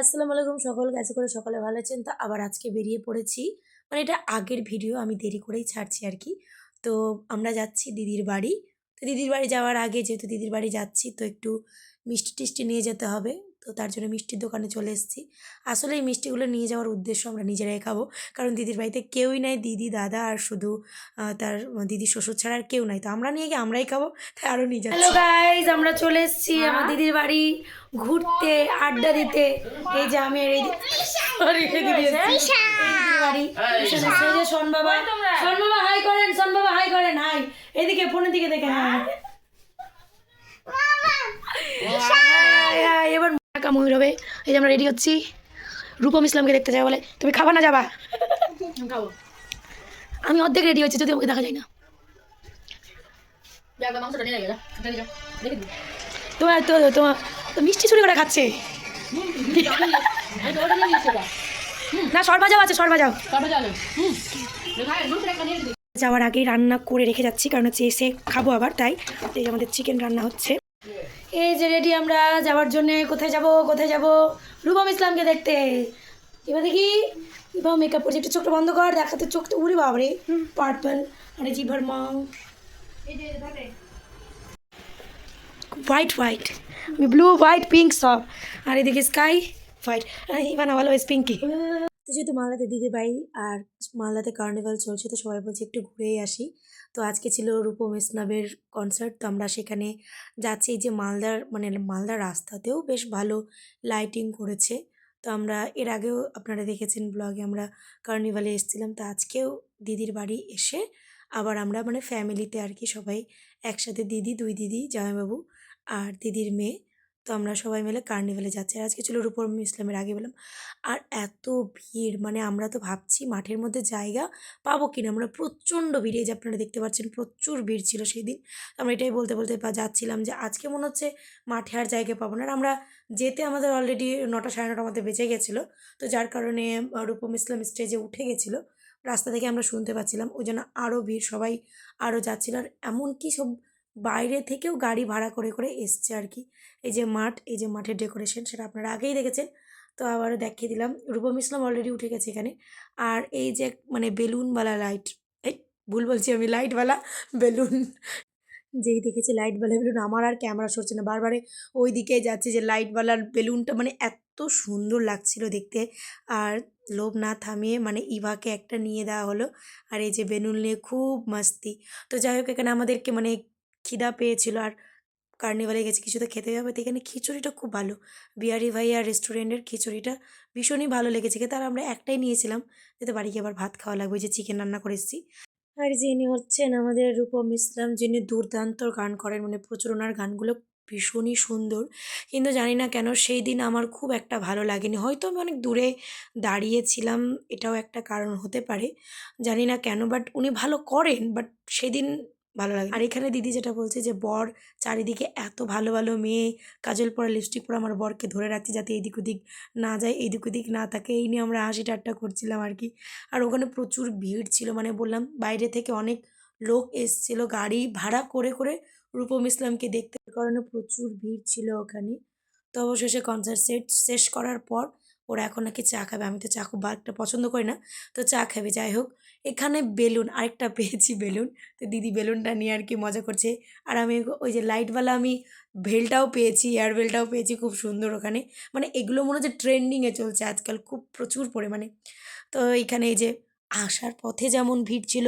আসসালামু আলাইকুম সকল কাছে করে সকলে ভালো আছেন। তো আবার আজকে বেরিয়ে পড়েছি। মানে এটা আগের ভিডিও, আমি দেরি করেই ছাড়ছি আর কি। তো আমরা যাচ্ছি দিদির বাড়ি। তো দিদির বাড়ি যাওয়ার আগে যেহেতু দিদির বাড়ি যাচ্ছি, তো একটু মিষ্টি টিষ্টি নিয়ে যেতে হবে। তো তার জন্য মিষ্টির দোকানে চলে এসেছি। আসলে এই মিষ্টিগুলো নিয়ে যাওয়ার উদ্দেশ্য আমরা নিজেরাই খাব। কারণ দিদির বাড়িতে কেউই নাই দিদি দাদা আর শুধু তার দিদি শ্বশুর ছাড়া আর কেউ নাই। তো আমরা নিয়ে গিয়ে আমরাই খাব তাই আরও নিয়ে যাচ্ছি। হ্যালো গাইজ আমরা চলে এসেছি আমার দিদির বাড়ি ঘুরতে আড্ডা দিতে। এই যে আমি আর এই বাবা। বাবা হাই করেন শোন বাবা হাই করেন হাই এদিকে ফোনের দিকে দেখে হ্যাঁ হাই, হাই, এবার টাকা ময়ূর হবে এই যে আমরা রেডি হচ্ছি। রূপম ইসলামকে দেখতে যাই বলে তুমি খাবা না যাবা? আমি অর্ধেক রেডি হচ্ছি যদি দেখা যায় না। তোমার তো তোমার তো মিষ্টি চুরি করে খাচ্ছে। না সর ভাজাও আছে সর ভাজাও যাওয়ার আগেই রান্না করে রেখে যাচ্ছি কারণ হচ্ছে এসে খাব আবার তাই। এই আমাদের চিকেন রান্না হচ্ছে। এই যে রেডি আমরা যাওয়ার জন্য কোথায় যাব কোথায় যাব? রূপম ইসলামকে দেখতে। এবার দেখি এবার মেকআপ করছে একটু চোখটা বন্ধ কর দেখাতে চোখটা উড়ে বাবরে পার্পল মানে জিভার Mong. White white blue white pink সব। আর এদিকে স্কাই হোয়াইট ইভান অলওয়েজ পিঙ্কি তো যেহেতু মালদাতে দিদি বাড়ি আর মালদাতে কার্নিভাল চলছে, তো সবাই বলছে একটু ঘুরেই আসি। তো আজকে ছিল রূপম ইসলামের কনসার্ট তো আমরা সেখানে যাচ্ছি। যে মালদার মানে মালদার রাস্তাতেও বেশ ভালো লাইটিং করেছে। তো আমরা এর আগেও আপনারা দেখেছেন ব্লগে আমরা কার্নিভালে এসেছিলাম। তো আজকেও দিদির বাড়ি এসে আবার আমরা মানে ফ্যামিলিতে আর কি সবাই একসাথে দিদি, দুই দিদি, জামাইবাবু আর দিদির মেয়ে তো আমরা সবাই মিলে কার্নিভালে যাচ্ছি। আর আজকে ছিল রূপম ইসলামের, আগে বললাম। আর এত ভিড় মানে আমরা তো ভাবছি মাঠের মধ্যে জায়গা পাবো কিনা। আমরা প্রচণ্ড ভিড়। এই যে আপনারা দেখতে পাচ্ছেন, প্রচুর ভিড় ছিল সেই দিন আমরা এটাই বলতে বলতে যাচ্ছিলাম যে আজকে মনে হচ্ছে মাঠে আর জায়গা পাবো না। আর আমরা যেতে আমাদের অলরেডি নটা সাড়ে নটা মধ্যে বেঁচে গেছিল। তো যার কারণে রূপম ইসলাম স্টেজে উঠে গেছিল। রাস্তা থেকে আমরা শুনতে পাচ্ছিলাম। ওই জন্য আরও ভিড়, সবাই আরও যাচ্ছিল। আর এমনকি সব বাইরে থেকেও গাড়ি ভাড়া করে করে এসছে আর কি। এই যে মাঠ, এই যে মাঠের ডেকোরেশন সেটা আপনারা আগেই দেখেছেন। তো আবারও দেখিয়ে দিলাম। রূপম ইসলাম অলরেডি উঠে গেছে এখানে। আর এই যে মানে বেলুনওয়ালা লাইট এই ভুল বলছি আমি লাইটওয়ালা বেলুন। যেই দেখেছি লাইটওয়ালা বেলুন, আমার আর ক্যামেরা সরছে না। বারবারে ওই দিকে যাচ্ছে যে লাইটওয়ালা বেলুনটা মানে এত সুন্দর লাগছিল দেখতে। আর লোভ না থামিয়ে মানে ইভাকে একটা নিয়ে দেওয়া হলো। আর এই যে বেলুন নিয়ে খুব মাস্তি। তো যাই হোক, এখানে আমাদেরকে মানে খিদা পেয়েছিল আর কার্নিভালে গেছে কিছু তো খেতে হবে তো এখানে খিচুড়িটা খুব ভালো। বিহারি ভাইয়া রেস্টুরেন্টের খিচুড়িটা ভীষণই ভালো লেগেছে। খেতে আর আমরা একটাই নিয়েছিলাম, যাতে বাড়ি গিয়ে আবার ভাত খাওয়া লাগবে যে চিকেন রান্না করে এসেছি। আর যিনি হচ্ছেন আমাদের রূপম ইসলাম, যিনি দুর্দান্ত গান করেন মানে প্রচুর ওনার গানগুলো ভীষণই সুন্দর। কিন্তু জানি না কেন, সেই দিন আমার খুব একটা ভালো লাগেনি। হয়তো আমি অনেক দূরে দাঁড়িয়েছিলাম, এটাও একটা কারণ হতে পারে, জানি না কেন বাট উনি ভালো করেন বাট সেদিন ভালো লাগে। আর এখানে দিদি যেটা বলছে যে, বর চারিদিকে এত ভালো ভালো মেয়ে, কাজল পরা লিপস্টিক পরা, আমার বরকে ধরে রাখছি যাতে এদিক ওদিক না যায়, এদিক ওদিক না থাকে এই নিয়ে আমরা হাসি ঠাট্টা করছিলাম আর কি। আর ওখানে প্রচুর ভিড় ছিল মানে বললাম বাইরে থেকে অনেক লোক এসছিল গাড়ি ভাড়া করে করে রূপম ইসলামকে দেখতে। কারণে প্রচুর ভিড় ছিল ওখানে। তো অবশেষে কনসার্ট সেট শেষ করার পর ওরা এখন নাকি চা খাবে। আমি তো চা খুব একটা পছন্দ করি না। তো চা খাবে, যাই হোক। এখানে বেলুন, আরেকটা পেয়েছি বেলুন। তো দিদি বেলুনটা নিয়ে আর কি মজা করছে। আর আমি ওই যে লাইটওয়ালা আমি ভেলটাও পেয়েছি, এয়ার বেলটাও পেয়েছি খুব সুন্দর ওখানে। মানে এগুলো মনে হচ্ছে ট্রেন্ডিংয়ে চলছে আজকাল, খুব প্রচুর পরিমাণে। তো এইখানে এই যে আসার পথে যেমন ভিড় ছিল,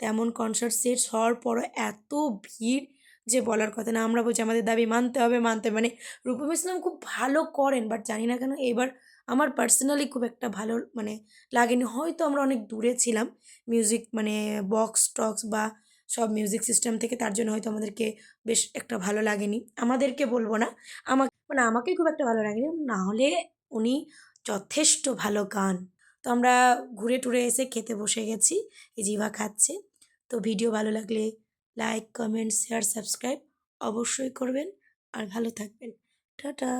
তেমন কনসার্ট শেষ হওয়ার পরও এত ভিড় যে বলার কথা না। আমরা বলছি, আমাদের দাবি মানতে হবে, মানতে মানে রূপম ইসলাম খুব ভালো করেন বাট জানি না কেন এবার আমার পার্সোনালি খুব একটা ভালো মানে লাগেনি। হয়তো আমরা অনেক দূরে ছিলাম মিউজিক মানে বক্স টক্স বা সব মিউজিক সিস্টেম থেকে, তার জন্য হয়তো আমাদেরকে বেশ একটা ভালো লাগেনি। আমাদেরকে বলব না, আমাকে মানে আমাকে খুব একটা ভালো লাগেনি। না হলে উনি যথেষ্ট ভালো গান। তো আমরা ঘুরে টুরে এসে খেতে বসে গেছি, এই জিভা খাচ্ছে। তো ভিডিও ভালো লাগলে লাইক কমেন্ট শেয়ার সাবস্ক্রাইব অবশ্যই করবেন। আর ভালো থাকবেন। টাটা!